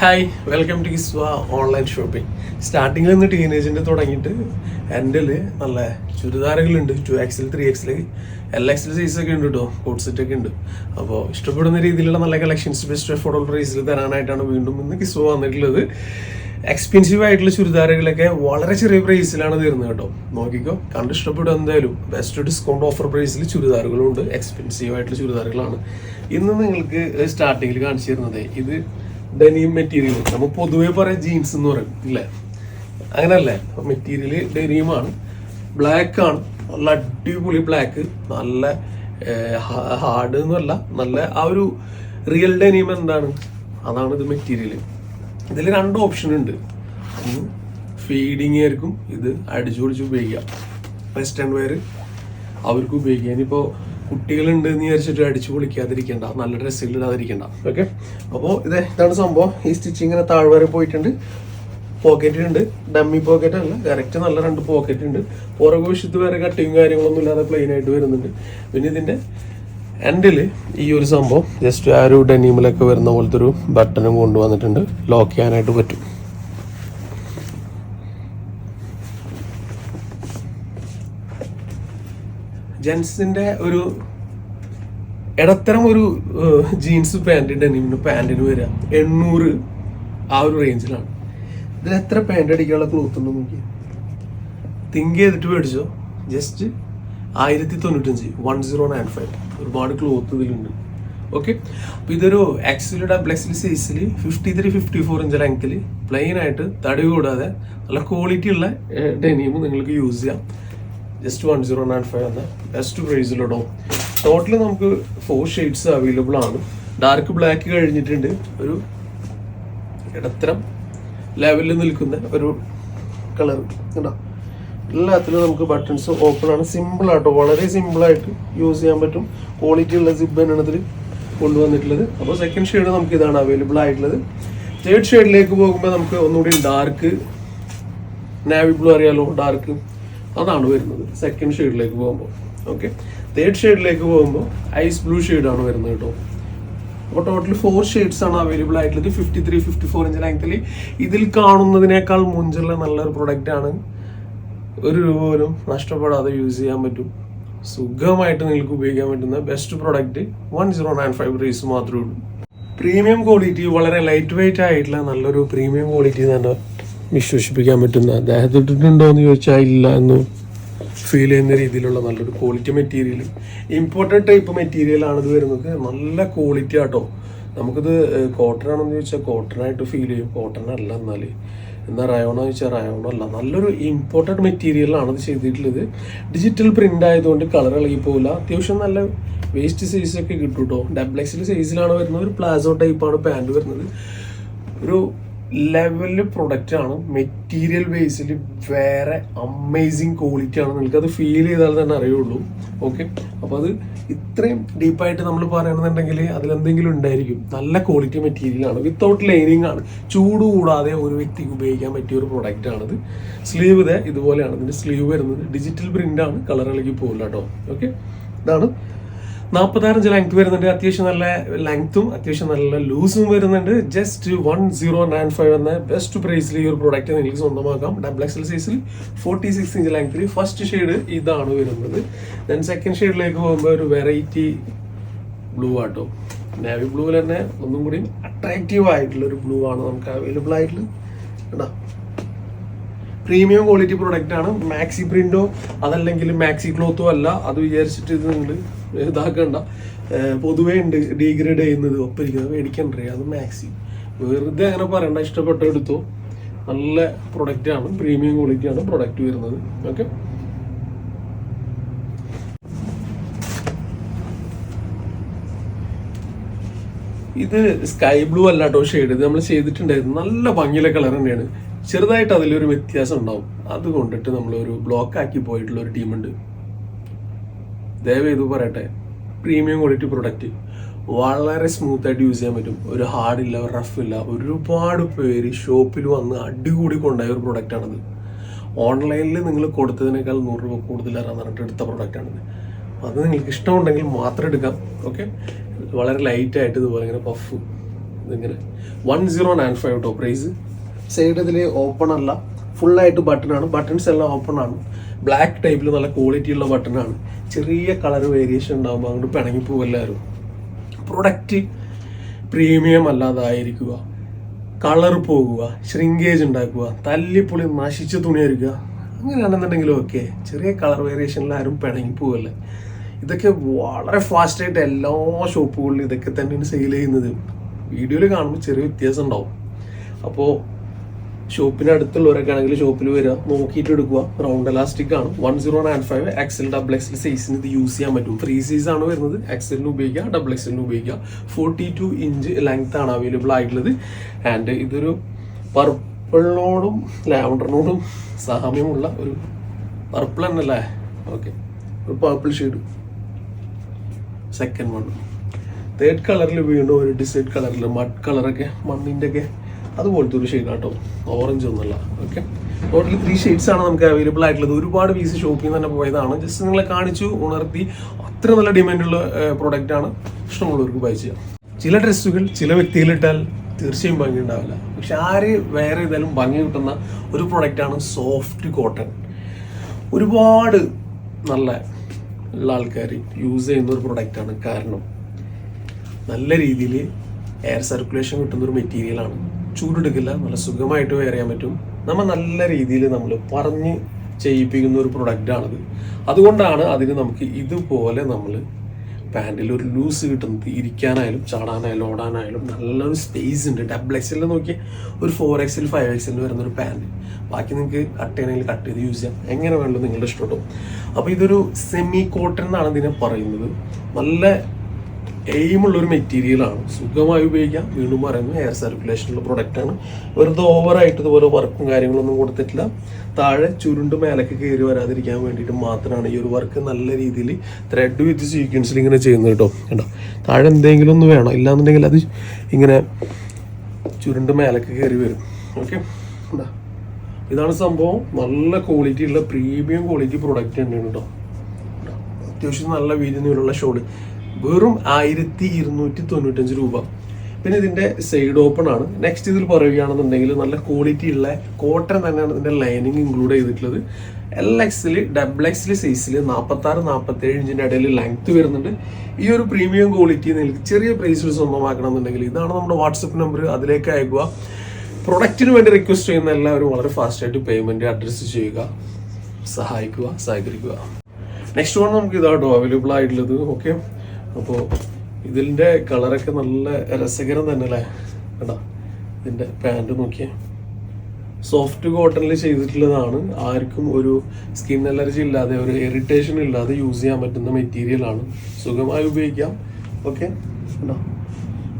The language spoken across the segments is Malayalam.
ഹായ് വെൽക്കം ടു ഇസ്വ ഓൺലൈൻ ഷോപ്പിംഗ് സ്റ്റാർട്ടിങ്ങിൽ നിന്ന് ടീനേജിന്റെ തുടങ്ങിയിട്ട് എന്റെ നല്ല ചുരിദാറുകളുണ്ട് two XL three XL L XL സൈസൊക്കെ ഉണ്ട് കേട്ടോ കോട്ട് സെറ്റൊക്കെ ഉണ്ട്. അപ്പോൾ ഇഷ്ടപ്പെടുന്ന രീതിയിലുള്ള നല്ല കളക്ഷൻസ് ബെസ്റ്റ് അഫോർഡബിൾ പ്രൈസിൽ തരാനായിട്ടാണ് വീണ്ടും ഇന്ന് കിസ്വ വന്നിട്ടുള്ളത്. എക്സ്പെൻസീവ് ആയിട്ടുള്ള ചുരിദാറുകളൊക്കെ വളരെ ചെറിയ പ്രൈസിലാണ് തരുന്നത് കേട്ടോ നോക്കിക്കോ കണ്ട് ഇഷ്ടപ്പെടും എന്തായാലും. ബെസ്റ്റ് ഡിസ്കൗണ്ട് ഓഫർ പ്രൈസിൽ ചുരിദാറുകളുണ്ട് എക്സ്പെൻസീവ് ആയിട്ടുള്ള ചുരിദാറുകളാണ്. ഇന്ന് നിങ്ങൾക്ക് സ്റ്റാർട്ടിങ്ങിൽ കാണിച്ചു തരുന്നത് ഇത് ഡെനിം മെറ്റീരിയൽ നമ്മൾ പൊതുവെ പറയാം ജീൻസ് എന്ന് പറയും ഇല്ലേ? അങ്ങനല്ലേ? മെറ്റീരിയൽ ഡെനിയുമാണ് ബ്ലാക്ക് ആണ്. നല്ല അടിപൊളി ബ്ലാക്ക് നല്ല ഹാർഡ് എന്നല്ല നല്ല ആ ഒരു റിയൽ ഡെനിം എന്താണ്? അതാണ് ഇത് മെറ്റീരിയൽ ഇതിൽ രണ്ട് ഓപ്ഷൻ ഉണ്ട്. ഒന്ന് ഫീഡിങ് ആയിരിക്കും. ഇത് അടിച്ചു പൊടിച്ച് ഉപയോഗിക്കാം. വെസ്റ്റേൺ വെയർ അവർക്ക് ഉപയോഗിക്കാം. ഇനിയിപ്പോൾ കുട്ടികളുണ്ട് എന്ന് വിചാരിച്ചിട്ട് അടിച്ചു പൊളിക്കാതിരിക്കണ്ട. നല്ല ഡ്രസ്സിൽ ഇടാതിരിക്കണ്ട. ഓക്കെ അപ്പോൾ ഇത് ഇതാണ് സംഭവം. ഈ സ്റ്റിച്ചിങ് ഇങ്ങനെ താഴ്വരെ പോയിട്ടുണ്ട്. പോക്കറ്റ് ഉണ്ട്. ഡമ്മി പോക്കറ്റ് അല്ല കറക്റ്റ് നല്ല രണ്ട് പോക്കറ്റ് ഉണ്ട് പുറകു വശത്ത് വേറെ കട്ടിങ് കാര്യങ്ങളൊന്നും ഇല്ലാതെ പ്ലെയിൻ ആയിട്ട് വരുന്നുണ്ട്. പിന്നെ ഇതിന്റെ എൻഡിൽ ഈ ഒരു സംഭവം. ജസ്റ്റ് ആ ഒരു ഡെനീമിലൊക്കെ വരുന്ന പോലത്തെ ഒരു ബട്ടനും കൊണ്ടുവന്നിട്ടുണ്ട്. ലോക്ക് ചെയ്യാനായിട്ട് പറ്റും. ജെൻസിന്റെ ഒരു ഇടത്തരം ഒരു ജീൻസ് പാന്റ് ഡെനിമിന് പാൻറിന് വരിക. എണ്ണൂറ് ആ ഒരു റേഞ്ചിലാണ് ഇതിൽ എത്ര പാന്റ് അടിക്കാനുള്ള ക്ലോത്ത് ഒന്ന് നോക്കി തിങ്ക് ചെയ്തിട്ട് മേടിച്ചോ. ജസ്റ്റ് ആയിരത്തി തൊണ്ണൂറ്റഞ്ച് വൺ സീറോ നയൻ ഫൈവ് ഒരുപാട് ക്ലോത്ത് ഇതിലുണ്ട്. ഓക്കെ അപ്പോൾ ഇതൊരു എക്സിൽ ഡബിൾ എക്സിൽ സൈസിൽ fifty three fifty four inch ലെങ്ത്തിൽ പ്ലെയിൻ ആയിട്ട് തടി കൂടാതെ നല്ല ക്വാളിറ്റി ഉള്ള ഡെനിമ് നിങ്ങൾക്ക് യൂസ് ചെയ്യാം. Just one zero nine five എന്ന ബെസ്റ്റ് പ്രൈസിലിടോ ടോട്ടൽ നമുക്ക് ഫോർ ഷെയ്ഡ്സ് അവൈലബിൾ ആണ്. ഡാർക്ക് ബ്ലാക്ക് കഴിഞ്ഞിട്ടുണ്ട്. ഒരു ഇടത്തരം ലെവലിൽ നിൽക്കുന്ന ഒരു കളർ കേട്ടോ എല്ലാത്തിലും നമുക്ക് ബട്ടൺസ് ഓപ്പൺ ആണ്. സിമ്പിൾ ആട്ടോ. വളരെ സിമ്പിൾ ആയിട്ട് യൂസ് ചെയ്യാൻ പറ്റും. ക്വാളിറ്റി ഉള്ള സിബ് തന്നെയാണ് ഇതിൽ കൊണ്ടുവന്നിട്ടുള്ളത്. അപ്പോൾ സെക്കൻഡ് ഷെയ്ഡ് നമുക്ക് ഇതാണ് അവൈലബിൾ ആയിട്ടുള്ളത്. തേർഡ് ഷെയ്ഡിലേക്ക് പോകുമ്പോൾ നമുക്ക് ഒന്നുകൂടി ഡാർക്ക് നാവി ബ്ലൂ അറിയാലോ? ഡാർക്ക് അതാണ് വരുന്നത്. സെക്കൻഡ് ഷെയ്ഡിലേക്ക് പോകുമ്പോൾ. ഓക്കെ തേർഡ് ഷെയ്ഡിലേക്ക് പോകുമ്പോൾ ഐസ് ബ്ലൂ ഷെയ്ഡാണ് വരുന്നത് കേട്ടോ. അപ്പോൾ ടോട്ടൽ ഫോർ ഷെയ്ഡ്സ് ആണ് അവൈലബിൾ ആയിട്ടുള്ളത്. Fifty three fifty four inch ലെങ്ത്തിൽ ഇതിൽ കാണുന്നതിനേക്കാൾ മുഞ്ചുള്ള നല്ലൊരു പ്രൊഡക്റ്റ് ആണ്. ഒരു രൂപ പോലും നഷ്ടപ്പെടാതെ യൂസ് ചെയ്യാൻ പറ്റും. സുഖമായിട്ട് നിങ്ങൾക്ക് ഉപയോഗിക്കാൻ പറ്റുന്ന best product one zero nine five raise മാത്രമേ ഉള്ളൂ. പ്രീമിയം ക്വാളിറ്റി വളരെ ലൈറ്റ് വെയിറ്റ് ആയിട്ടുള്ള നല്ലൊരു പ്രീമിയം ക്വാളിറ്റി തന്നെ. വിശ്വസിപ്പിക്കാൻ പറ്റുന്ന അദ്ദേഹത്തെ എന്ന് ചോദിച്ചാൽ ഇല്ല എന്ന് ഫീൽ ചെയ്യുന്ന രീതിയിലുള്ള നല്ലൊരു ക്വാളിറ്റി മെറ്റീരിയൽ ഇമ്പോർട്ടന്റ് ടൈപ്പ് ഇത് വരുന്നത്. നല്ല ക്വാളിറ്റി ആട്ടോ. നമുക്കിത് കോട്ടൺ ആണെന്ന് ചോദിച്ചാൽ കോട്ടൺ ആയിട്ട് ഫീൽ ചെയ്യും. കോട്ടൺ അല്ല എന്നാൽ എന്നാൽ റയോണോ ചോദിച്ചാൽ റയോണോ അല്ല. നല്ലൊരു ഇമ്പോർട്ടന്റ് മെറ്റീരിയലാണ് ഇത് ചെയ്തിട്ടുള്ളത്. ഡിജിറ്റൽ പ്രിന്റ് ആയതുകൊണ്ട് കളർ ഇളകി പോകില്ല അത്യാവശ്യം നല്ല വേസ്റ്റ് സൈസൊക്കെ കിട്ടും കേട്ടോ ഡബിൾ സൈസിലാണ് വരുന്നത്. ഒരു പ്ലാസോ ടൈപ്പാണ് പാന്റ് വരുന്നത്. ഒരു ലെവൽ പ്രൊഡക്റ്റ് ആണ്. മെറ്റീരിയൽ ബേസിൽ വേറെ അമേസിങ് ക്വാളിറ്റി ആണ്. നിങ്ങൾക്ക് അത് ഫീൽ ചെയ്താൽ തന്നെ അറിയുള്ളൂ. ഓക്കെ അപ്പോൾ അത് ഇത്രയും ഡീപ്പായിട്ട് നമ്മൾ പറയണമെന്നുണ്ടെങ്കിൽ അതിലെന്തെങ്കിലും ഉണ്ടായിരിക്കും. നല്ല ക്വാളിറ്റി മെറ്റീരിയൽ ആണ്. വിത്തൗട്ട് ലൈനിങ് ആണ്. ചൂട് കൂടാതെ ഒരു വ്യക്തിക്ക് ഉപയോഗിക്കാൻ പറ്റിയ ഒരു പ്രൊഡക്റ്റ് ആണിത്. സ്ലീവ് ഇതേ ഇതുപോലെയാണ്. ഇതിന്റെ സ്ലീവ് വരുന്നത്. ഡിജിറ്റൽ പ്രിന്റ് ആണ്. കളർ ഇളകി പോകില്ല കേട്ടോ ഓക്കെ ഇതാണ് നാൽപ്പത്താറഞ്ച് ലെങ്ത് വരുന്നുണ്ട്. അത്യാവശ്യം നല്ല ലെങ്ത്തും അത്യാവശ്യം നല്ല ലൂസും വരുന്നുണ്ട്. Just one zero nine five എന്ന ബെസ്റ്റ് പ്രൈസിൽ ഈ ഒരു പ്രോഡക്റ്റ് നിങ്ങൾക്ക് സ്വന്തമാക്കാം. ഡബിൾ എക്സൽ സൈസിൽ ഫോർട്ടി സിക്സ് ഇഞ്ച് ലെങ്ത്തിൽ ഫസ്റ്റ് ഷെയ്ഡ് ഇതാണ് വരുന്നത്. ദെൻ സെക്കൻഡ് ഷെയ്ഡിലേക്ക് പോകുമ്പോൾ ഒരു വെറൈറ്റി ബ്ലൂ ആട്ടോ. നേവി ബ്ലൂവിൽ തന്നെ ഒന്നും കൂടി അട്രാക്റ്റീവ് ആയിട്ടുള്ള ഒരു ബ്ലൂ ആണ് നമുക്ക് അവൈലബിൾ ആയിട്ടുള്ളത്. കേട്ടോ പ്രീമിയം ക്വാളിറ്റി പ്രൊഡക്റ്റ് ആണ്. മാക്സി പ്രിന്റോ അതല്ലെങ്കിൽ മാക്സി ക്ലോത്തോ അല്ല അത് വിചാരിച്ചിട്ട് ഇത് നിങ്ങൾ ഇതാക്കണ്ട. പൊതുവേ ഉണ്ട് ഡീഗ്രേഡ് ചെയ്യുന്നത്. ഒപ്പിരിക്കുന്നത് മേടിക്കണ്ടേ അത് മാക്സി വെറുതെ അങ്ങനെ പറയണ്ട. ഇഷ്ടപ്പെട്ട എടുത്തോ നല്ല പ്രൊഡക്റ്റ് ആണ്. പ്രീമിയം ക്വാളിറ്റി ആണ് പ്രൊഡക്റ്റ് വരുന്നത്. ഓക്കെ ഇത് സ്കൈ ബ്ലൂ അല്ല കേട്ടോ ഷെയ്ഡ് നമ്മൾ ചെയ്തിട്ടുണ്ടായിരുന്നു. നല്ല ഭംഗിയുള്ള കളർ തന്നെയാണ്. ചെറുതായിട്ട് അതിലൊരു വ്യത്യാസം ഉണ്ടാവും. അത് കൊണ്ടിട്ട് നമ്മൾ ഒരു ബ്ലോക്ക് ആക്കി പോയിട്ടുള്ള ഒരു ടീമുണ്ട് ദയവ് ഇത് പറയട്ടെ. പ്രീമിയം ക്വാളിറ്റി പ്രൊഡക്റ്റ് വളരെ സ്മൂത്ത് ആയിട്ട് യൂസ് ചെയ്യാൻ പറ്റും. ഒരു ഹാർഡ് ഇല്ല റഫ് ഇല്ല. ഒരുപാട് പേര് ഷോപ്പിൽ വന്ന് അടികൂടി കൊണ്ടായ ഒരു പ്രൊഡക്റ്റ് ആണത്. ഓൺലൈനിൽ നിങ്ങൾ കൊടുത്തതിനേക്കാൾ നൂറ് രൂപ കൂടുതലാണ് പറഞ്ഞിട്ട് എടുത്ത പ്രൊഡക്റ്റ് ആണിത്. അത് നിങ്ങൾക്ക് ഇഷ്ടമുണ്ടെങ്കിൽ മാത്രം എടുക്കാം. ഓക്കെ വളരെ ലൈറ്റ് ആയിട്ട് ഇതുപോലെ ഇങ്ങനെ പഫ് ഇതിങ്ങനെ വൺ സീറോ നയൻ ഫൈവ് കേട്ടോ പ്രൈസ് സൈഡ് ഇതിൽ ഓപ്പൺ അല്ല ഫുള്ളായിട്ട് ബട്ടൺ ആണ്. ബട്ടൺസ് എല്ലാം ഓപ്പൺ ആണ്. ബ്ലാക്ക് ടൈപ്പിൽ നല്ല ക്വാളിറ്റി ഉള്ള ബട്ടൺ ആണ്. ചെറിയ കളർ വേരിയേഷൻ ഉണ്ടാകുമ്പോൾ അങ്ങോട്ട് പിണങ്ങി പോവല്ലാരും പ്രൊഡക്റ്റ് പ്രീമിയം അല്ലാതായിരിക്കുക. കളർ പോകുക ശ്രിങ്കേജ് ഉണ്ടാക്കുക തല്ലിപ്പൊളി നശിച്ച തുണി എടുക്കുക അങ്ങനെയാണെന്നുണ്ടെങ്കിലും ഓക്കെ ചെറിയ കളർ വേരിയേഷനിൽ ആരും പിണങ്ങി പോവല്ലേ. ഇതൊക്കെ വളരെ ഫാസ്റ്റായിട്ട് എല്ലാ ഷോപ്പുകളിലും ഇതൊക്കെ തന്നെയാണ് സെയിൽ ചെയ്യുന്നത്. വീഡിയോയിൽ കാണുമ്പോൾ ചെറിയ വ്യത്യാസം ഉണ്ടാവും. അപ്പോൾ ഷോപ്പിന് അടുത്തുള്ളവരൊക്കെ ആണെങ്കിൽ ഷോപ്പിൽ വരിക നോക്കിയിട്ട് എടുക്കുക. റൗണ്ട് എലാസ്റ്റിക് ആണ്. One zero nine five XL double XL സൈസിന് ഇത് യൂസ് ചെയ്യാൻ പറ്റും. ത്രീ സൈസ് ആണ് വരുന്നത്. എക്സലിന് ഉപയോഗിക്കുക ഡബിൾ എക്സലിന് ഉപയോഗിക്കുക. ഫോർട്ടി ടു ഇഞ്ച് ലെങ്ത് ആണ് അവൈലബിൾ ആയിട്ടുള്ളത്. ആൻഡ് ഇതൊരു പർപ്പിളിനോടും ലാവണ്ടറിനോടും സാമ്യമുള്ള ഒരു പർപ്പിൾ തന്നെയല്ലേ ഓക്കെ ഒരു purple shade second one third കളറിൽ വീണ്ടും ഒരു ഡിസൈഡ് കളറിൽ മഡ് കളറൊക്കെ മണ്ണിന്റെ ഒക്കെ അതുപോലത്തെ ഒരു ഷെയ്ഡ് കേട്ടോ ഓറഞ്ച് ഒന്നുമല്ല ഓക്കെ ടോട്ടലി ത്രീ ഷെയ്ഡ്സ് ആണ് നമുക്ക് അവൈലബിൾ ആയിട്ടുള്ളത്. ഒരുപാട് പീസ് ഷോപ്പിൽ നിന്ന് തന്നെ പോയതാണ്. ജസ്റ്റ് നിങ്ങളെ കാണിച്ചു ഉണർത്തി. അത്ര നല്ല ഡിമാൻഡുള്ള പ്രോഡക്റ്റ് ആണ് ഇഷ്ടമുള്ളവർക്ക് ബൈ ചെയ്യാം. ചില ഡ്രസ്സുകൾ ചില വ്യക്തികളിട്ടാൽ തീർച്ചയായും ഭംഗി ഉണ്ടാവില്ല. പക്ഷെ ആര് വേറെ ഏതായാലും ഭംഗി കിട്ടുന്ന ഒരു പ്രോഡക്റ്റ് ആണ് സോഫ്റ്റ് കോട്ടൺ ഒരുപാട് നല്ല ഉള്ള ആൾക്കാർ യൂസ് ചെയ്യുന്ന ഒരു പ്രൊഡക്റ്റാണ് കാരണം നല്ല രീതിയിൽ എയർ സർക്കുലേഷൻ കിട്ടുന്ന ഒരു മെറ്റീരിയലാണ് ചൂടെടുക്കില്ല നല്ല സുഖമായിട്ട് വെയർ ചെയ്യാൻ പറ്റും. നമ്മൾ നല്ല രീതിയിൽ നമ്മൾ പറഞ്ഞ് ചെയ്യിപ്പിക്കുന്ന ഒരു പ്രൊഡക്റ്റാണിത് അതുകൊണ്ടാണ് അതിന് നമുക്ക് ഇതുപോലെ നമ്മൾ പാന്റിൽ ഒരു ലൂസ് കിട്ടുന്നത്. ഇരിക്കാനായാലും ചാടാനായാലും ഓടാനായാലും നല്ലൊരു സ്പേസ് ഉണ്ട്. ഡബിൾ എക്സിൽ നോക്കി ഒരു ഫോർ എക്സിൽ ഫൈവ് എക്സിൽ വരുന്ന ഒരു പാന്റ് ബാക്കി നിങ്ങൾക്ക് കട്ട് ചെയ്യണമെങ്കിൽ കട്ട് ചെയ്ത് യൂസ് ചെയ്യാം. എങ്ങനെ വേണമെങ്കിലും നിങ്ങളുടെ ഇഷ്ടമുണ്ടോ അപ്പോൾ ഇതൊരു സെമി കോട്ടൺ എന്നാണ് ഇതിനെ പറയുന്നത്. നല്ല എയിമുള്ള ഒരു മെറ്റീരിയലാണ് സുഖമായി ഉപയോഗിക്കാം. വീണ്ടും പറയുന്നു എയർ സർക്കുലേഷനുള്ള പ്രൊഡക്റ്റ് ആണ്. വെറുതെ ഓവറായിട്ട് ഇതുപോലെ വർക്കും കാര്യങ്ങളൊന്നും കൊടുത്തിട്ടില്ല. താഴെ ചുരുണ്ട് മേലക്ക് കയറി വരാതിരിക്കാൻ വേണ്ടിയിട്ട് മാത്രമാണ് ഈ ഒരു വർക്ക് നല്ല രീതിയിൽ ത്രെഡ് വിത്ത് സീക്വൻസിൽ ഇങ്ങനെ ചെയ്യുന്നത് കേട്ടോ. കേട്ടോ താഴെ എന്തെങ്കിലും ഒന്ന് വേണം. ഇല്ലാന്നുണ്ടെങ്കിൽ അത് ഇങ്ങനെ ചുരുണ്ട് മേലക്ക് കയറി വരും. ഓക്കെ ഇതാണ് സംഭവം. നല്ല ക്വാളിറ്റി ഉള്ള പ്രീമിയം ക്വാളിറ്റി പ്രൊഡക്റ്റ് തന്നെയാണ് കേട്ടോ. അത്യാവശ്യം നല്ല വീതി നീളമുള്ള ഷോൾ വെറും ആയിരത്തി ഇരുന്നൂറ്റി തൊണ്ണൂറ്റഞ്ച് രൂപ. പിന്നെ ഇതിന്റെ സൈഡ് ഓപ്പൺ ആണ്. നെക്സ്റ്റ് ഇതിൽ പറയുകയാണെന്നുണ്ടെങ്കിൽ നല്ല ക്വാളിറ്റി ഉള്ള കോട്ടൺ തന്നെയാണ് ഇതിന്റെ ലൈനിങ് ഇൻക്ലൂഡ് ചെയ്തിട്ടുള്ളത്. എൽ എക്സിൽ ഡബിൾ എക്സിൽ സൈസിൽ നാൽപ്പത്തി ആറ് നാൽപ്പത്തി ഏഴ് ഇഞ്ചിന്റെ ഇടയിൽ ലെങ്ത് വരുന്നുണ്ട്. ഈ ഒരു പ്രീമിയം ക്വാളിറ്റി നിങ്ങൾക്ക് ചെറിയ പ്രൈസിൽ സ്വന്തമാക്കണമെന്നുണ്ടെങ്കിൽ ഇതാണ് നമ്മുടെ വാട്സപ്പ് നമ്പർ അതിലേക്ക് അയക്കുക. പ്രൊഡക്റ്റിന് വേണ്ടി റിക്വസ്റ്റ് ചെയ്യുന്ന എല്ലാവരും വളരെ ഫാസ്റ്റായിട്ട് പേയ്മെന്റ് അഡ്രസ്സ് ചെയ്യുക. സഹായിക്കുക സഹകരിക്കുക. നെക്സ്റ്റ് വൺ നമുക്ക് ഇതാട്ടോ അവൈലബിൾ ആയിട്ടുള്ളത്. ഓക്കെ അപ്പോൾ ഇതിന്റെ കളറൊക്കെ നല്ല രസകരം തന്നെ അല്ലേ കേട്ടോ ഇതിന്റെ പാന്റ് നോക്കിയേ സോഫ്റ്റ് കോട്ടണിൽ ചെയ്തിട്ടുള്ളതാണ്. ആർക്കും ഒരു സ്കിൻ അലർജി ഇല്ലാതെ ഒരു ഇറിറ്റേഷൻ ഇല്ലാതെ യൂസ് ചെയ്യാൻ പറ്റുന്ന മെറ്റീരിയൽ ആണ്. സുഖമായി ഉപയോഗിക്കാം. ഓക്കെ കേട്ടോ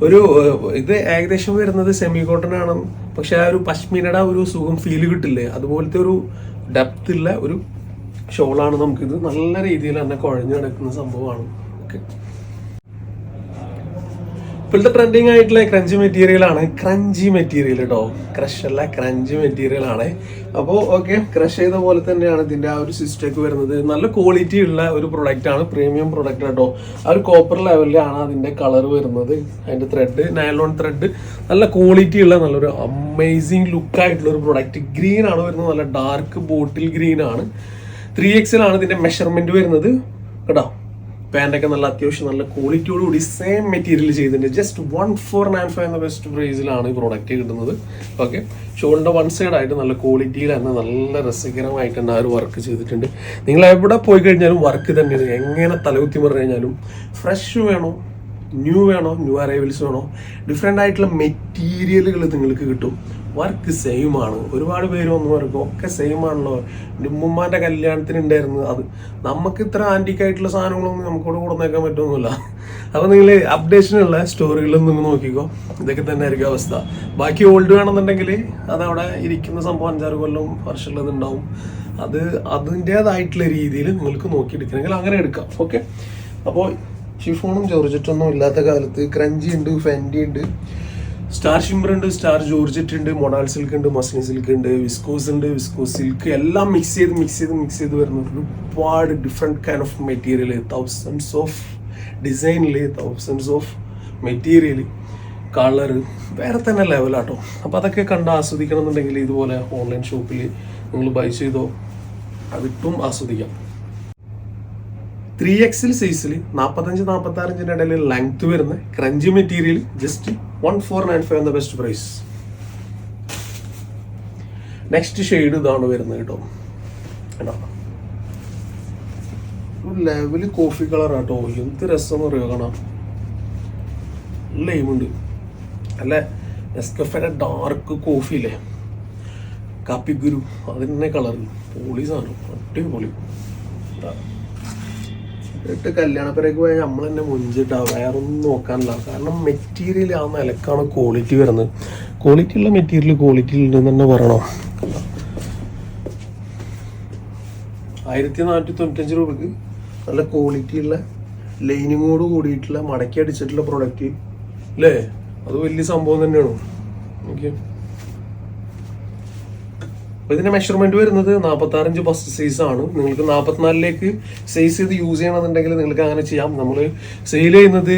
ഒരു ഇത് ഏകദേശം വരുന്നത് സെമി കോട്ടൺ ആണ്. പക്ഷെ ആ ഒരു പശ്മീനയുടെ ഒരു സുഖം ഫീൽ കിട്ടില്ലേ? അതുപോലത്തെ ഒരു ഡെപ്ത് ഉള്ള ഒരു ഷോളാണ് നമുക്കിത്. നല്ല രീതിയിൽ തന്നെ കുഴഞ്ഞു കിടക്കുന്ന സംഭവമാണ്. ഓക്കെ ഇപ്പോഴത്തെ ട്രെൻഡിങ് ആയിട്ടുള്ള ക്രഞ്ചി മെറ്റീരിയൽ ആണ്. ക്രഞ്ചി മെറ്റീരിയൽ കേട്ടോ ക്രഷ് അല്ല ക്രഞ്ചി മെറ്റീരിയൽ ആണ്. അപ്പോൾ ഓക്കെ ക്രഷ് ചെയ്ത പോലെ തന്നെയാണ് ഇതിന്റെ ആ ഒരു സിസ്റ്റമൊക്കെ വരുന്നത്. നല്ല ക്വാളിറ്റി ഉള്ള ഒരു പ്രൊഡക്റ്റ് ആണ് പ്രീമിയം പ്രൊഡക്റ്റ് കേട്ടോ ആ ഒരു കോപ്പർ ലെവലിലാണ് അതിന്റെ കളർ വരുന്നത്. അതിന്റെ ത്രെഡ് നൈലോൺ ത്രെഡ് നല്ല ക്വാളിറ്റി ഉള്ള നല്ലൊരു അമേസിങ് ലുക്ക് ആയിട്ടുള്ള ഒരു പ്രൊഡക്റ്റ് ഗ്രീൻ ആണ് വരുന്നത്. നല്ല ഡാർക്ക് ബോട്ടിൽ ഗ്രീൻ ആണ്. ത്രീ എക്സിലാണ് ഇതിന്റെ മെഷർമെന്റ് വരുന്നത്. കേട്ടോ? പാന്റൊക്കെ നല്ല അത്യാവശ്യം നല്ല ക്വാളിറ്റിയോട് കൂടി സെയിം മെറ്റീരിയൽ ചെയ്തിട്ടുണ്ട്. Just one four nine five എന്ന ബെസ്റ്റ് പ്രൈസിലാണ് ഈ പ്രോഡക്റ്റ് കിട്ടുന്നത്. ഓക്കെ ഷോളിന്റെ വൺ സൈഡ് ആയിട്ട് നല്ല ക്വാളിറ്റിയിൽ തന്നെ നല്ല രസകരമായിട്ട് തന്നെ ആ ഒരു വർക്ക് ചെയ്തിട്ടുണ്ട്. നിങ്ങൾ എവിടെ പോയി കഴിഞ്ഞാലും വർക്ക് തന്നെയാണ്. എങ്ങനെ തലകുത്തി പറഞ്ഞു കഴിഞ്ഞാലും ഫ്രഷ് വേണോ ന്യൂ വേണോ ന്യൂ അറൈവൽസ് വേണോ ഡിഫറെന്റ് ആയിട്ടുള്ള മെറ്റീരിയലുകൾ നിങ്ങൾക്ക് കിട്ടും. വർക്ക് സെയിം ആണ്. ഒരുപാട് പേര് വന്നു പറയും ഒക്കെ സെയിം ആണല്ലോ. ഉമ്മുമ്മാന്റെ കല്യാണത്തിന് ഉണ്ടായിരുന്നു അത്. നമുക്ക് ഇത്ര ആന്റിക് ആയിട്ടുള്ള സാധനങ്ങളൊന്നും കൂടെ കൊടുന്നേക്കാൻ പറ്റുമൊന്നുമില്ല അപ്പോൾ നിങ്ങൾ അപ്ഡേഷനുള്ള സ്റ്റോറികളും നിങ്ങൾ നോക്കിക്കോ. ഇതൊക്കെ തന്നെ ആയിരിക്കും അവസ്ഥ. ബാക്കി ഓൾഡ് വേണമെന്നുണ്ടെങ്കിൽ അതവിടെ ഇരിക്കുന്ന സംഭവം അഞ്ചാറ് കൊല്ലം വർഷമുള്ളത് ഉണ്ടാവും. അത് അതിന്റേതായിട്ടുള്ള രീതിയിൽ നിങ്ങൾക്ക് നോക്കിയെടുക്കണമെങ്കിൽ അങ്ങനെ എടുക്കാം. ഓക്കെ അപ്പോൾ ഷിഫോണും ജോർജറ്റൊന്നും ഇല്ലാത്ത കാലത്ത് ക്രഞ്ചി ഉണ്ട് ഫെൻഡി ഉണ്ട്. സ്റ്റാർ ഷിംബർ ഉണ്ട് സ്റ്റാർ ജോർജറ്റ് ഉണ്ട് മൊണാൾ സിൽക്ക് ഉണ്ട് മസ്ലിൻ സിൽക്ക് ഉണ്ട് വിസ്കോസ് ഉണ്ട് വിസ്കോസ് സിൽക്ക് എല്ലാം മിക്സ് ചെയ്ത് മിക്സ് ചെയ്ത് മിക്സ് ചെയ്ത് വരുന്ന ഒരുപാട് different kind of material thousands of ഡിസൈനിൽ തൗസൻഡ്സ് ഓഫ് മെറ്റീരിയൽ കളർ വേറെ തന്നെ ലെവലാട്ടോ അപ്പോൾ അതൊക്കെ കണ്ട് ആസ്വദിക്കണം എന്നുണ്ടെങ്കിൽ ഇതുപോലെ ഓൺലൈൻ ഷോപ്പിൽ നിങ്ങൾ ബൈ ചെയ്തോ അതിട്ടും ആസ്വദിക്കാം. ത്രീ എക്സിൽ സൈസിൽ നാൽപ്പത്തഞ്ച് നാൽപ്പത്തി ആറ് ഇഞ്ചിന്റെ ഇടയിൽ ലെങ്ത് വരുന്ന crunchy material just one four nine five എന്ന ബെസ്റ്റ് പ്രൈസ് നെക്സ്റ്റ് ഷെയ്ഡ് ഇതാണ് വരുന്നത് കേട്ടോ. ലെവൽ കോഫി കളർ ആട്ടോ. എന്ത് രസം അറിയോ കാണാം അല്ലെ എയിമുണ്ട് അല്ല നെസ്കഫയുടെ ഡാർക്ക് കോഫി ഇല്ലേ? കാപ്പി ഗുരു അതിന്റെ കളർ പോളി സാധനം. അടിപൊളി. ഇതാ. ഇട്ട് കല്യാണപ്പരക്ക് പോയാൽ നമ്മൾ തന്നെ മുഞ്ചിട്ടാ. വേറെ ഒന്നും നോക്കാനില്ല. കാരണം മെറ്റീരിയൽ ആ നിലക്കാണ് ക്വാളിറ്റി വരുന്നത്. ക്വാളിറ്റി ഉള്ള മെറ്റീരിയൽ ക്വാളിറ്റി ഉണ്ടെന്ന് തന്നെ പറയണം? ആയിരത്തി നാനൂറ്റി തൊണ്ണൂറ്റഞ്ച് രൂപക്ക് നല്ല ക്വാളിറ്റി ഉള്ള ലൈനിങ്ങോട് കൂടിയിട്ടുള്ള മടക്കി അടിച്ചിട്ടുള്ള പ്രൊഡക്റ്റ് അല്ലേ അത് വലിയ സംഭവം തന്നെയാണ്. ഓക്കെ അപ്പൊ ഇതിന്റെ മെഷർമെന്റ് വരുന്നത് നാൽപ്പത്തി ബസ്റ്റ് ആണ്. നിങ്ങൾക്ക് നാൽപ്പത്തിനാലിലേക്ക് സൈസ് ചെയ്ത് യൂസ് ചെയ്യണമെന്നുണ്ടെങ്കിൽ നിങ്ങൾക്ക് അങ്ങനെ ചെയ്യാം. നമ്മൾ സെയിൽ ചെയ്യുന്നത്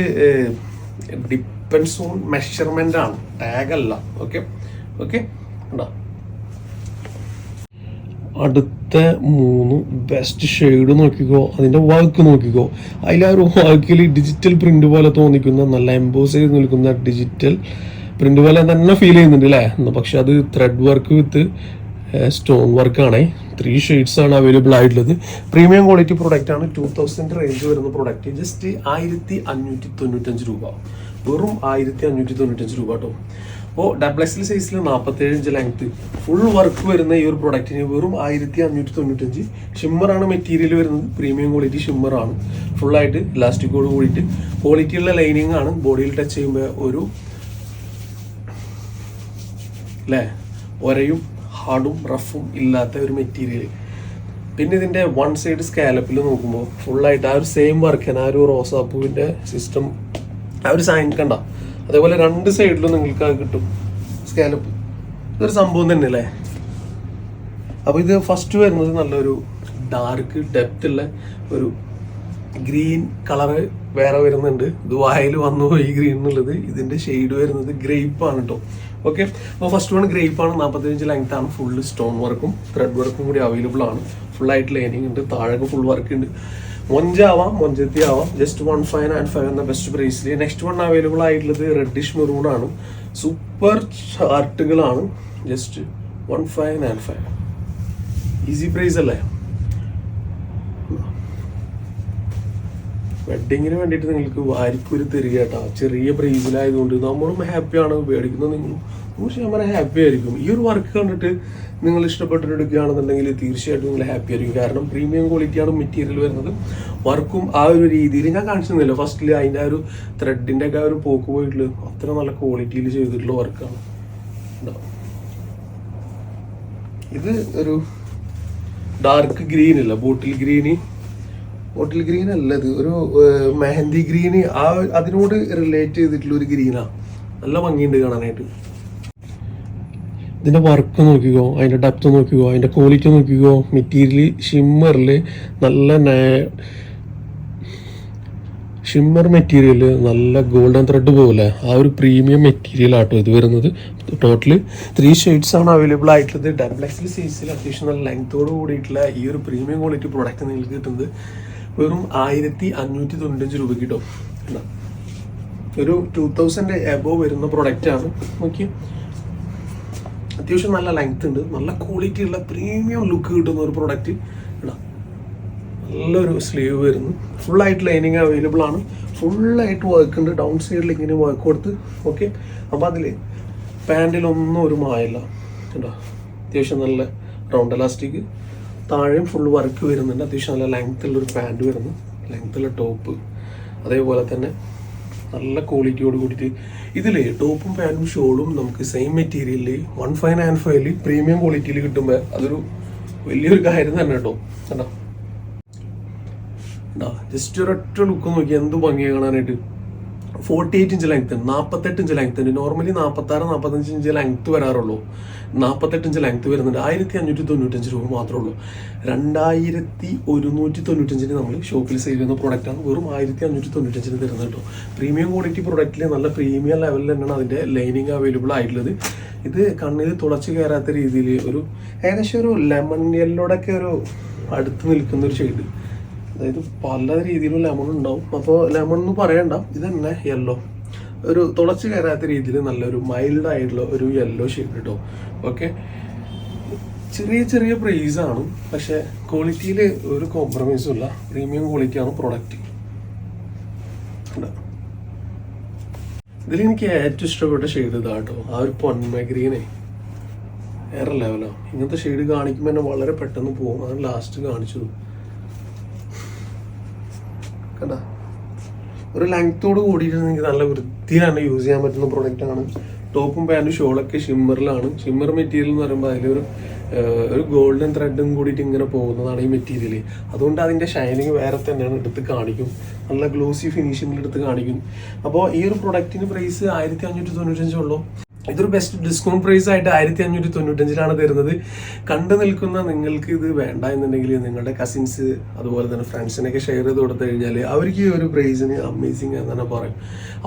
ഡിപ്പെൻസ് ഓൺ മെഷർമെന്റ് ആണ്. ടാഗ് അല്ല. ഓക്കെ ഓക്കെ അടുത്ത മൂന്ന് ബെസ്റ്റ് ഷെയ്ഡ് നോക്കിക്കോ. അതിന്റെ വർക്ക് നോക്കിക്കോ. അതിൽ ആ ഒരു വർക്കിൽ ഡിജിറ്റൽ പ്രിന്റ് പോലെ തോന്നിക്കുന്ന നല്ല എംബോസ് ചെയ്ത് നിൽക്കുന്ന ഡിജിറ്റൽ പ്രിന്റ് പോലെ തന്നെ ഫീൽ ചെയ്യുന്നുണ്ട് അല്ലേ പക്ഷെ അത് ത്രെഡ് വർക്ക് വിത്ത് സ്റ്റോൺ വർക്കാണ്. ത്രീ ഷെയ്ഡ്സ് ആണ് അവൈലബിൾ ആയിട്ടുള്ളത്. പ്രീമിയം ക്വാളിറ്റി പ്രൊഡക്റ്റ് ആണ്. ടൂ തൗസൻഡ് റേഞ്ച് വരുന്ന പ്രൊഡക്റ്റ് ജസ്റ്റ് ആയിരത്തി അഞ്ഞൂറ്റി തൊണ്ണൂറ്റഞ്ച് രൂപ. വെറും ആയിരത്തി അഞ്ഞൂറ്റി തൊണ്ണൂറ്റഞ്ച് രൂപ കേട്ടോ അപ്പോൾ ഡബിൾ എക്സൽ സൈസിൽ നാൽപ്പത്തേഴ് ഇഞ്ച് ലെങ്ത് ഫുൾ വർക്ക് വരുന്ന ഈ ഒരു പ്രൊഡക്റ്റിന് വെറും ആയിരത്തി അഞ്ഞൂറ്റി തൊണ്ണൂറ്റഞ്ച് ഷിമ്മറാണ് മെറ്റീരിയൽ വരുന്നത് പ്രീമിയം ക്വാളിറ്റി ഷിമ്മറാണ് ഫുള്ളായിട്ട് ഇലാസ്റ്റിക്കോട് കൂടിയിട്ട്. ക്വാളിറ്റിയുള്ള ലൈനിങ് ആണ്. ബോഡിയിൽ ടച്ച് ചെയ്യുമ്പോൾ ഒരു അല്ലേ ഒരയും ഹാർഡും റഫും ഇല്ലാത്ത ഒരു മെറ്റീരിയൽ പിന്നെ ഇതിന്റെ വൺ സൈഡ് സ്കാലപ്പിൽ നോക്കുമ്പോൾ ഫുള്ളായിട്ട് ആ ഒരു സെയിം വർക്ക് തന്നെ ആ ഒരു റോസാപ്പൂവിന്റെ സിസ്റ്റം ആ ഒരു സൈൻ കണ്ട? അതേപോലെ രണ്ട് സൈഡിലും നിങ്ങൾക്ക് അത് കിട്ടും സ്കാലപ്പ് ഇതൊരു സംഭവം തന്നെ അല്ലേ? അപ്പോൾ ഇത് ഫസ്റ്റ് വരുന്നത് നല്ലൊരു ഡാർക്ക് ഡെപ്ത് ഉള്ള ഒരു ഗ്രീൻ കളറ് വേറെ വരുന്നുണ്ട്. ഇത് വായിൽ വന്നു പോയി ഗ്രീൻ എന്നുള്ളത്. ഇതിന്റെ ഷെയ്ഡ് വരുന്നത് ഗ്രേപ്പ് ആണ് കേട്ടോ ഓക്കെ അപ്പോൾ ഫസ്റ്റ് വൺ ഗ്രേപ്പ് ആണ് നാൽപ്പത്തഞ്ച് ലെങ്ത് ആണ്. ഫുള്ള് സ്റ്റോൺ വർക്കും ത്രെഡ് വർക്കും കൂടി അവൈലബിൾ ആണ്. ഫുൾ ആയിട്ട് ലൈനിങ് ഉണ്ട് താഴെ ഫുൾ വർക്ക് ഉണ്ട്. മൊഞ്ചാവാം മൊഞ്ചത്തി ആവാം just one five and five എന്ന ബെസ്റ്റ് പ്രൈസിൽ നെക്സ്റ്റ് വൺ അവൈലബിൾ ആയിട്ടുള്ളത് റെഡിഷ് മെറൂൺ ആണ്. Super ഷർട്ടുകളാണ് just one five and five easy price അല്ലേ? വെഡിങ്ങിന് വേണ്ടിയിട്ട് നിങ്ങൾക്ക് വാരിക്കൂരി തരിക കേട്ടോ. ചെറിയ പ്രൈസിലായതുകൊണ്ട് നമ്മളും ഹാപ്പിയാണ് മേടിക്കുന്നത് നിങ്ങളും. നൂറ് ശതമാനം ഹാപ്പി ആയിരിക്കും. ഈ ഒരു വർക്ക് കണ്ടിട്ട് നിങ്ങൾ ഇഷ്ടപ്പെട്ടിട്ടെടുക്കുകയാണെന്നുണ്ടെങ്കിൽ തീർച്ചയായിട്ടും നിങ്ങൾ ഹാപ്പി ആയിരിക്കും. കാരണം പ്രീമിയം ക്വാളിറ്റിയാണ് മെറ്റീരിയൽ വരുന്നത്. വർക്കും ആ ഒരു രീതിയിൽ ഞാൻ കാണിച്ചിരുന്നില്ല ഫസ്റ്റിൽ അതിന്റെ ആ ഒരു ത്രെഡിന്റെ ഒക്കെ ആ ഒരു പോക്ക് പോയിട്ടുള്ള അത്ര നല്ല ക്വാളിറ്റിയിൽ ചെയ്തിട്ടുള്ള വർക്കാണ് ഇത്. ഒരു ഡാർക്ക് ഗ്രീൻ ഇല്ല. ബോട്ടിൽ ഗ്രീന് ബോട്ടിൽ ഗ്രീൻ അല്ല ഇത്. ഒരു മെഹന്തി ഗ്രീന് ആ അതിനോട് റിലേറ്റ് ചെയ്തിട്ടുള്ള ഒരു ഗ്രീനാ നല്ല ഭംഗിയുണ്ട് കാണാനായിട്ട്. ഇതിന്റെ വർക്ക് നോക്കിക്കോ അതിന്റെ ഡെപ്ത് നോക്കിക്കോ അതിന്റെ ക്വാളിറ്റി നോക്കിക്കോ. മെറ്റീരിയൽ ഷിമ്മറിൽ നല്ല ഷിമ്മർ മെറ്റീരിയൽ നല്ല ഗോൾഡൻ ത്രെഡ് പോലെ. ആ ഒരു പ്രീമിയം മെറ്റീരിയൽ ആട്ടോ ഇത് വരുന്നത്. ടോട്ടൽ ത്രീ ഷെയ്ഡ്സ് ആണ് അവൈലബിൾ ആയിട്ടുള്ളത്. ഡബിൾ എക്സിൽ സൈസിൽ അത്യാവശ്യം നല്ല ലെങ്തോട് കൂടിയിട്ടുള്ള ഈ ഒരു പ്രീമിയം ക്വാളിറ്റി പ്രോഡക്റ്റ് നിങ്ങൾക്ക് കിട്ടുന്നത്. വെറും ആയിരത്തി അഞ്ഞൂറ്റി തൊണ്ണൂറ്റഞ്ച് രൂപ കിട്ടും? ഒരു ടൂ തൗസൻഡ് എബോ വരുന്ന ആണ്. നോക്കി അത്യാവശ്യം നല്ല ലെങ്ത് ഉണ്ട്. നല്ല ക്വാളിറ്റി ഉള്ള പ്രീമിയം ലുക്ക് കിട്ടുന്ന ഒരു പ്രൊഡക്റ്റ് ഇടാം നല്ലൊരു സ്ലീവ് വരുന്നു. ഫുൾ ആയിട്ട് ലൈനിങ് അവൈലബിൾ ആണ്. ഫുൾ ആയിട്ട് വർക്ക് ഉണ്ട് ഡൗൺ സൈഡിൽ ഇങ്ങനെ വർക്ക് കൊടുത്ത്. ഓക്കെ അപ്പോൾ അതിൽ പാന്റിലൊന്നും ഒരു മായല്ല. കേട്ടോ അത്യാവശ്യം നല്ല റൗണ്ട് എലാസ്റ്റിക് താഴെയും ഫുൾ വർക്ക് വരുന്നുണ്ട്. അത്യാവശ്യം നല്ല ലെങ്ത്തിലുള്ളൊരു ഉള്ള ഒരു പാന്റ് വരുന്നു. ലെങ്ത് ഉള്ള ടോപ്പ് അതേപോലെ തന്നെ നല്ല ക്വാളിറ്റിയോട് കൂടിയിട്ട് ഇതിൽ ടോപ്പും പാന്റും ഷോളും നമുക്ക് സെയിം മെറ്റീരിയലിൽ വൺ ഫൈവ് നയൻ ഫൈവിൽ പ്രീമിയം ക്വാളിറ്റിയിൽ കിട്ടുമ്പോൾ അതൊരു വലിയൊരു കാര്യം തന്നെ കേട്ടോ. കേട്ടോ ജസ്റ്റ് ഒരൊറ്റ ലുക്ക് നോക്കി എന്ത് ഭംഗിയാണ് കാണാനായിട്ട്. ഫോർട്ടി എയ്റ്റ് ഇഞ്ച് ലെങ്ത് നാൽപ്പത്തെട്ട് ഇഞ്ച് ലെങ്ത് ഉണ്ട് നോർമലി നാൽപ്പത്താറ് നാൽപ്പത്തഞ്ച് ഇഞ്ച് ലെങ്ത് വരാറുള്ളൂ. നാൽപ്പത്തെട്ട് ഇഞ്ച് ലെങ്ത് വരുന്നുണ്ട്. ആയിരത്തി അഞ്ഞൂറ്റി തൊണ്ണൂറ്റഞ്ച് രൂപ മാത്രമേ ഉള്ളൂ. രണ്ടായിരത്തി ഒരുന്നൂറ്റി തൊണ്ണൂറ്റഞ്ചിന് നമ്മൾ ഷോപ്പിൽ സെയിൽ ചെയ്യുന്ന പ്രോഡക്റ്റാണ് വെറും ആയിരത്തി അഞ്ഞൂറ്റി തൊണ്ണൂറ്റഞ്ചിന് തരുന്നത് കേട്ടോ. പ്രീമിയം ക്വാളിറ്റി പ്രോഡക്റ്റിൽ നല്ല പ്രീമിയം ലെവലിൽ തന്നെയാണ് അതിന്റെ ലൈനിങ് അവൈലബിൾ ആയിട്ടുള്ളത്. ഇത് കണ്ണിൽ തുളച്ച് കയറാത്ത രീതിയിൽ ഒരു ഏകദേശം ഒരു ലെമൺ യെല്ലോടൊക്കെ ഒരു അടുത്ത് നിൽക്കുന്ന ഒരു ഷെയ്ഡ് അതായത് പല രീതിയിലും ലെമൺ ഉണ്ടാവും. അപ്പോൾ ലെമൺ എന്ന് പറയണ്ട ഇത് തന്നെ യെല്ലോ ഒരു തുളച്ച് കയറാത്ത രീതിയിൽ നല്ലൊരു മൈൽഡ് ആയിട്ടുള്ള ഒരു യെല്ലോ ഷെയ്ഡ് കിട്ടും ഓക്കെ ചെറിയ ചെറിയ പ്രൈസ് ആണ് പക്ഷെ ക്വാളിറ്റിയിൽ ഒരു കോംപ്രമൈസും ഇല്ല. പ്രീമിയം ക്വാളിറ്റിയാണ് പ്രൊഡക്റ്റ് ഇതിൽ എനിക്ക് ഏറ്റവും ഇഷ്ടപ്പെട്ട ഷെയ്ഡ് ഇതാ കേട്ടോ ആ ഒരു പൊന്മഗ്രീനെ. വേറെ ലെവലാണ് ഇങ്ങനത്തെ ഷെയ്ഡ് കാണിക്കുമ്പോൾ തന്നെ വളരെ പെട്ടെന്ന് പോകും. അതാണ് ലാസ്റ്റ് കാണിച്ചത്. കണ്ട? ഒരു ലെങ്ത്തോട് കൂടിയിട്ട് നിങ്ങൾക്ക് നല്ല വൃത്തിയാണ് യൂസ് ചെയ്യാൻ പറ്റുന്ന പ്രൊഡക്റ്റ് ആണ്. ടോപ്പും പാന്റും ഷോളൊക്കെ ഷിമ്മറിലാണ് ഷിമ്മർ മെറ്റീരിയൽ എന്ന് പറയുമ്പോൾ അതിലൊരു ഒരു ഗോൾഡൻ ത്രെഡും കൂടിയിട്ട് ഇങ്ങനെ പോകുന്നതാണ് ഈ മെറ്റീരിയൽ അതുകൊണ്ട് അതിന്റെ ഷൈനിങ് വേറെ തന്നെയാണ് എടുത്ത് കാണിക്കും. നല്ല ഗ്ലോസി ഫിനിഷിംഗിൽ എടുത്ത് കാണിക്കും. അപ്പോൾ ഈ ഒരു പ്രൊഡക്റ്റിന് പ്രൈസ് ആയിരത്തി അഞ്ഞൂറ്റി തൊണ്ണൂറ്റഞ്ചേ ഉള്ളൂ. ഇതൊരു ബെസ്റ്റ് ഡിസ്കൗണ്ട് പ്രൈസ് ആയിട്ട് ആയിരത്തി അഞ്ഞൂറ്റി തൊണ്ണൂറ്റഞ്ചിലാണ് തരുന്നത്. കണ്ടു നിൽക്കുന്ന നിങ്ങൾക്ക് ഇത് വേണ്ട എന്നുണ്ടെങ്കിൽ നിങ്ങളുടെ കസിൻസ് അതുപോലെ തന്നെ ഫ്രണ്ട്സിനൊക്കെ ഷെയർ ചെയ്ത് കൊടുത്തു കഴിഞ്ഞാൽ അവർക്ക് ഈ ഒരു പ്രൈസിന് അമേസിങ് എന്ന് തന്നെ പറയും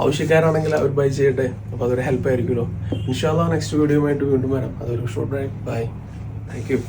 ആവശ്യക്കാരാണെങ്കിൽ അവർ ബൈ ചെയ്യട്ടെ? അപ്പോൾ അതൊരു ഹെൽപ്പ് ആയിരിക്കുമല്ലോ. ഇൻഷാല്ല നെക്സ്റ്റ് വീഡിയോ ആയിട്ട് വീണ്ടും വരാം. അതൊരു ഷോർട്ട് ബൈ താങ്ക് യു